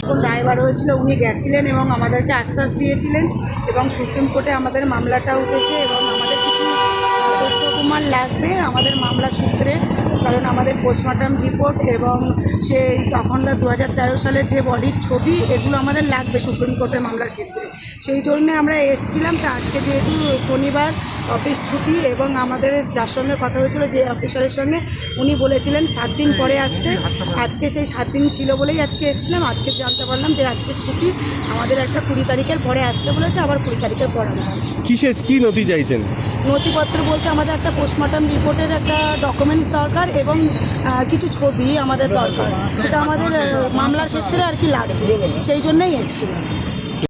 যখন রায়বার হয়েছিল, উনি গেছিলেন এবং আমাদেরকে আশ্বাস দিয়েছিলেন এবং সুপ্রিম কোর্টে আমাদের মামলাটা উঠেছে এবং আমাদের কিছু তথ্য প্রমাণ লাগবে আমাদের মামলা সূত্রে? কারণ আমাদের পোস্টমর্টম রিপোর্ট এবং সেই তখনকার দু হাজার তেরো সালের যে বডির ছবি, এগুলো আমাদের লাগবে সুপ্রিম কোর্টের মামলার ক্ষেত্রে। সেই জন্যে আমরা এসছিলাম। তো আজকে যেহেতু শনিবার অফিস ছুটি এবং আমাদের যার সঙ্গে কথা হয়েছিল যে অফিসারের সঙ্গে, উনি বলেছিলেন সাত দিন পরে আসতে। আজকে সেই সাত দিন ছিল বলেই আজকে এসেছিলাম। আজকে জানতে পারলাম যে আজকে ছুটি। আমাদের একটা কুড়ি তারিখের পরে আসতে বলেছে, আবার কুড়ি তারিখের পরে আমরা কি নথি চাইছেন? নথিপত্র বলতে আমাদের একটা পোস্টমর্টম রিপোর্টের একটা ডকুমেন্টস দরকার এবং কিছু ছবি আমাদের দরকার। সেটা আমাদের মামলার ক্ষেত্রে আর কি লাগবে। সেই জন্যই এসেছিলাম।